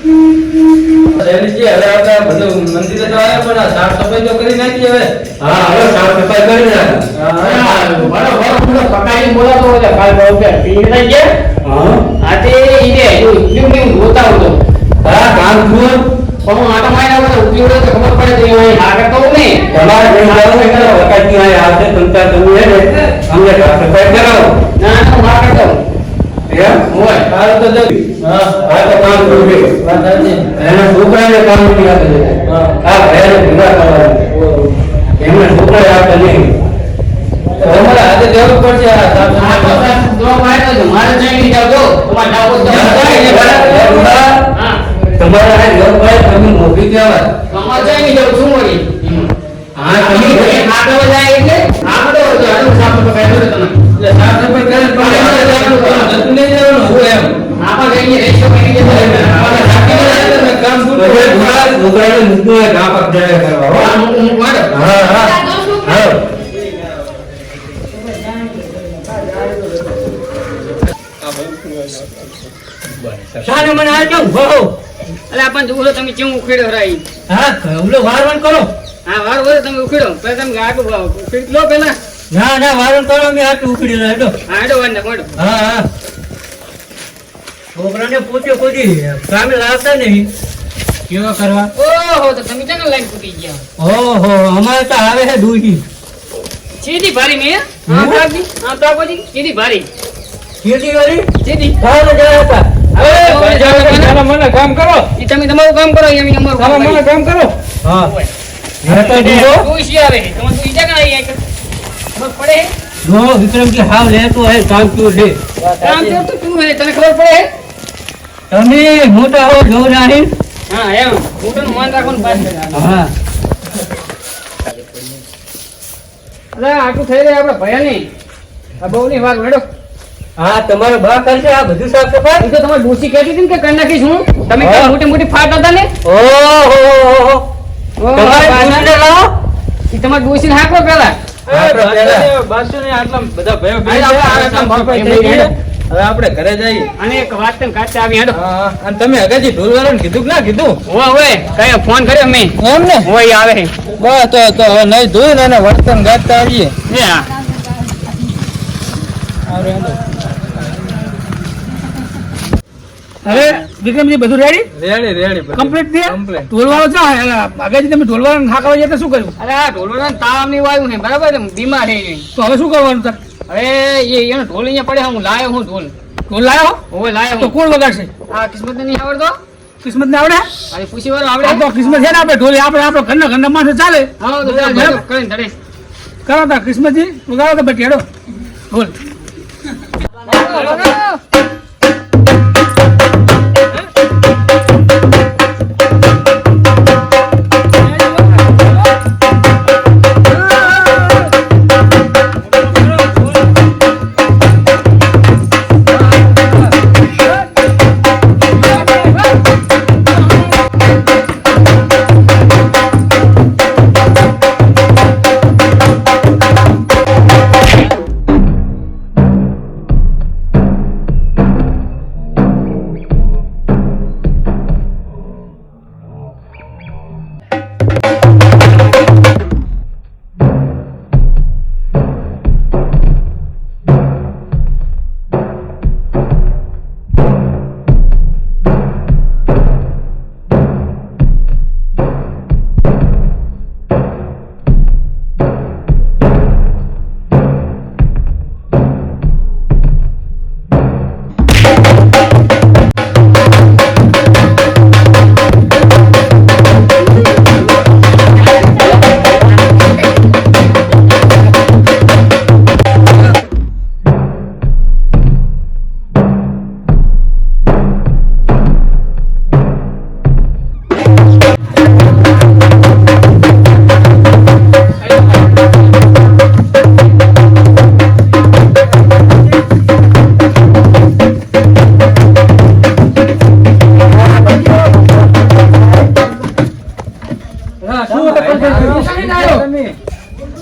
શૈલેષજી, હવે આપણે બધું મંદિરે તો આવ્યા પણ આ સાફ સફાઈ તો કરી નાખી હવે. હા હવે સાફ સફાઈ કરી નાખ. હું પકાઈ બોલાતો હોય કાલ બરોબર પીને ગયા. હા. આજે ઈને ઉદ્યોગ ને ગોતા હતો હા કામ છું પણ આટો માર્યા વગર ઉદ્યોગ તો ખબર પડે તો એ કરતો હું ને. તમારે જે મારો છે કરો વખતની આ આવશે સંસાર તમે હે ને અમને સાફ સફાઈ કરાવો. ના ના ના કરતો એમ? હોય હાલ તો હા તો કામ કરજો વાત સાચી. એના છોકરાને કામ નથી આપે હા. આ ભાઈને ભેગા કરવાના એમને છોકરા આપે નહીં. તો અમારે આજે જવું પડશે મારે જઈ નહીં જાવ તમારે જાવ તો હા. તમારા આ ઘર પર તમે મોભી કહેવાય. તમારે જઈ નહીં જાવ. શું વળી હા તમે આગળ જાય એટલે આગળ વધો સાફ સફાઈ કરો તમે એટલે સાફ સફાઈ કરે પણ એમાં જવાનું તો જતું નહીં. જવાનું હું એમ. જઈએ કરી એટલે કામ પૂરું કરવા હો. હું હું હા હા હા શાને મને આ કેમ ઊભો રહો? આપણ જોવો તમે કેવું ઉખેડો રાઈ હા ઓલો વારવાન કરો હા વાર વાર તમે ઉખેડો પહેલા તમે આટલું ઉખેડી લો પેલા ના ના વારવાન કરો મેં આટલું ઉખડી વાર નાખો હા હા છોકરાને પૂછ્યો કોઈ કામે લાવતા નહીં. કેવા કરવા? ઓહો તો તમે ચાલો લાઈન ફૂટી ગયા? ઓહો અમારે તો આવે છે દૂધી સીધી ભારી મેં હા? હમ? પ્રાગજી હા પ્રાગજી સીધી ભારી. ખેતી કરી સીધી ખાવા ગયા હતા. હવે હવે જાઓ તો ચાલો મને કામ કરો. ઈ તમે તમારું કામ કરો એમ અમારું ચાલો કામ મને કરીએ. કામ કરો. હા. હવે તો દીધો ડોશી આવે છે. તમે તું ઈજા કણા આવી ખબર પડે? જો વિક્રમ કે હાવ લેતો હોય કામ ક્યું છે? કામ તો તું તું હે તને ખબર પડે? તમે મોટા હો જો નહીં. હા એમ. મોટું માન રાખવાનું પાછળ હા. અરે આટલું થઈ રહ્યું આપણે ભયા નહીં આ બહુ ની વાર મેળો હા તમારો બા કરશે આ બધું સાફ સફાઈ? એ તો તમારે ડોશી કહેતી હતી ને કે કરી નાખીશ હું. તમે. કેવા મોટી મોટી ફાટ હતા ને? ઓહો તમારે તમારે હાંકો પેલા બાસુ ને આટલા બધા ભયો હવે આપણે ઘરે જઈએ. અને એક વાત તને કાચા આવી હેડો. અને તમે હગાજી ને કીધું કે ના કીધું? હોય હોય કયો ફોન કર્યો મેં? એમ ને? હોય આવે. બસ તો તો હવે નહીં ધોઈ ને વર્તન ગાતા આવીએ. એ હા. હવે વિક્રમજી બધું રેડી રેડી રેડી. કમ્પ્લીટ છે. ઢોલવાળો છે? આગળથી તમે ઢોલવાળો હાકવા જતા શું કર્યું? અરે આ ઢોલવાનો તાવની વાયુ ને બરાબર? બીમાર થઈ ગઈ તો હવે શું કરવાનું તાર? હવે એ એનો ઢોલ અહીંયા પડે હું લાયો હું ઢોલ. ઢોલ લાયો હોય લાયો તો કોણ વગાડશે? આ કિસ્મત નહીં આવડતો? કિસ્મત ને આવડે? અરે પૂછી વાળો આવડે તો કિસ્મત છે ને આપણે ઢોલ આપણે આપણો ઘરના ઘરના માણસો ચાલે. હા તો ચાલ. કરીને ધડે. કરો તા કિસ્મતજી વગાડો તો ભાઈ હેડો. ઢોલ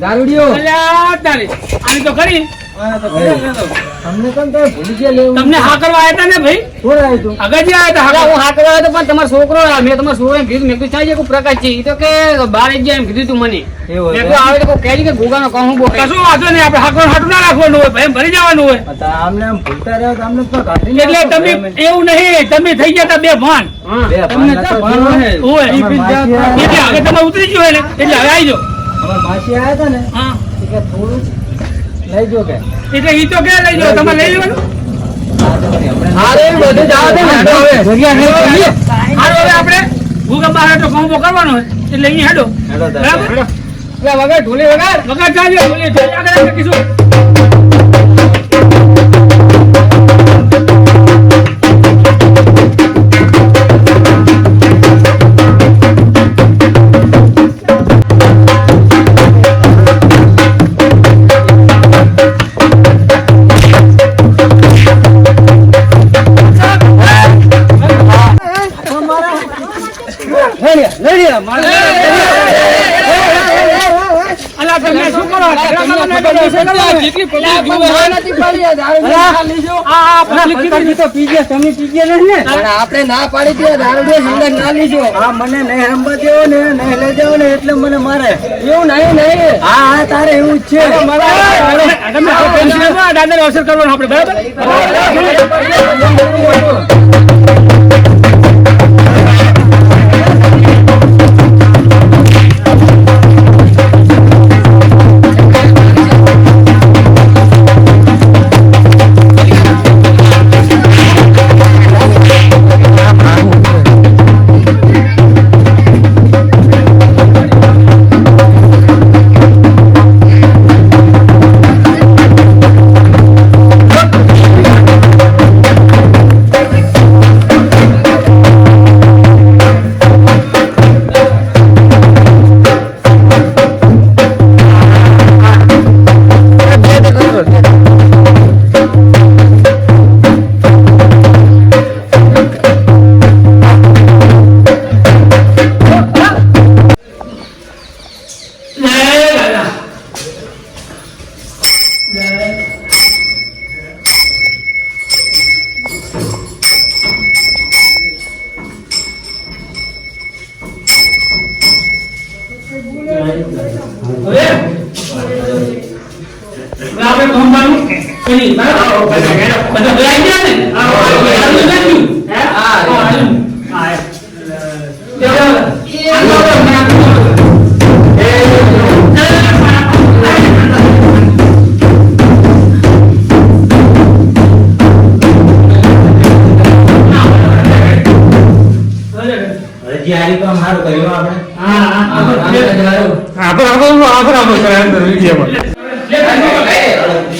દારૂડીઓ આની તો કરી. તમને કેમ તમે ભૂલી ગયા લેવું તમને હા કરવા આવ્યા ને ભાઈ? કોણ આવ્યું તું? આગળજી આવ્યા હતા હું હા કરવા આવ્યો પણ તમારો છોકરો મેં તમારો છોકરો એમ કીધું મેં કીધું ચાલ કોઈ પ્રકાશ છે તો કે બાર જ એમ કીધું તું મને. એવું મેં આવે તો કોઈ કહેજે કે ગુગાનો કહું હું બોલે. કશું વાંધો નહીં આપણે હાકર હાટું ના રાખવાનું હોય ભાઈ ભરી જવાનું હોય. આમને આમ ભૂલતા રહ્યો તો આમને તો કાઢી એટલે તમે એવું નહીં તમે થઈ ગયા હતા બે ભાન. તમને. હોય? એટલે હવે તમે ઉતરી ગયો એટલે એટલે હવે આવી જાઓ. અમાર માસી આવ્યા હતા ને હા. એ થોડું લઈ જો કે? એટલે ઈ તો ક્યાં લઈ જો તમે લઈ લેવાનું? હા તો વળી હમણાં હા રે, બધું જવા દે હવે. જગ્યા નહીં હવે આપણે ભૂકંપ બહાર તો કોમ્બો કરવાનો એટલે અહીં હેડો. હેડો બરાબર? એટલે વગર ઢોલી વગર વગર ચાલ્યો ઢોલી. ચાલ્યા આગળ કીધું. નહીં ને પણ આપણે ના પાડી દે ના લીધો હા મને નહીં હંબા દેવો ને નહીં લઈ જાવ ને એટલે મને મારે એવું નહીં નહીં હા હા તારે એવું જ છે દાદા અવસર કરવાનો આપણે બરાબર આપણે ભણવાનું કરી બરાબર? બધા ભરાઈ ગયા ને? હા લખ્યું હા હા આપણે. આપણે આપણે આપણે શું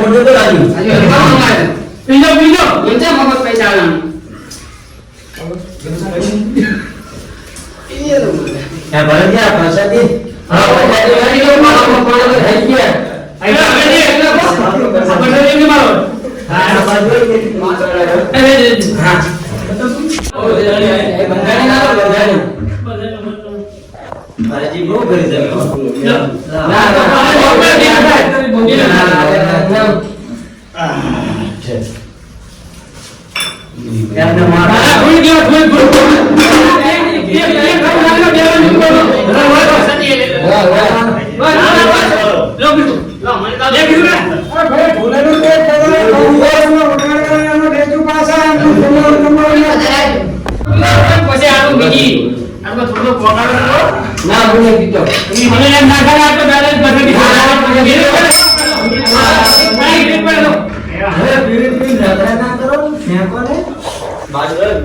બોલ્યો તો રાજુ બીજો બીજો ત્યાં ભરત ગયા પ્રસાદી હજી ના હું નહીં ઈ મને એમ ના થાય આ તો બેલેન્સ પસંદ હવે પીડી પીડી ઝઘડા ના કરો ફેંકો ને. પાડા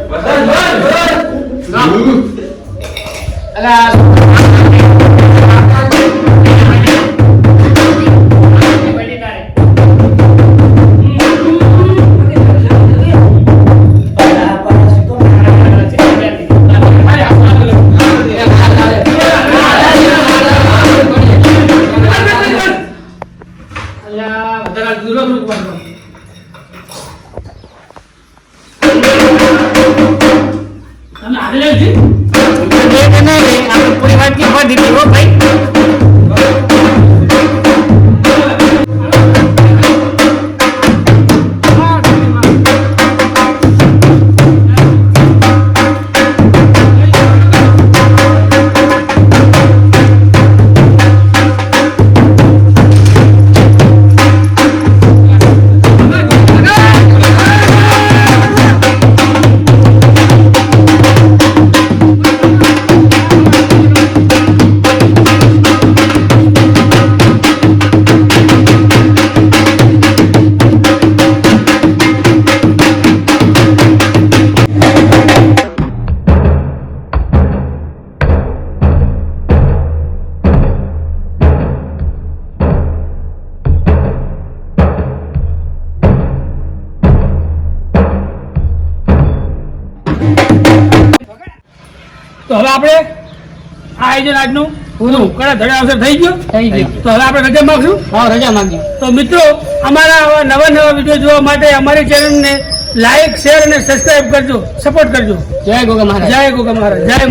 હવે આપણે આ આયોજન આજનું પૂરું. કડા ધડા અવસર થઈ ગયો? થઈ ગયું. તો હવે આપણે રજા માંગશું? હા રજા માંગી તો મિત્રો અમારા નવા નવા વીડિયો જોવા માટે અમારી ચેનલને લાઈક શેર અને સબસ્ક્રાઇબ કરજો. સપોર્ટ કરજો. જય ગોગા મહારાજ. જય ગોગા મહારાજ. જય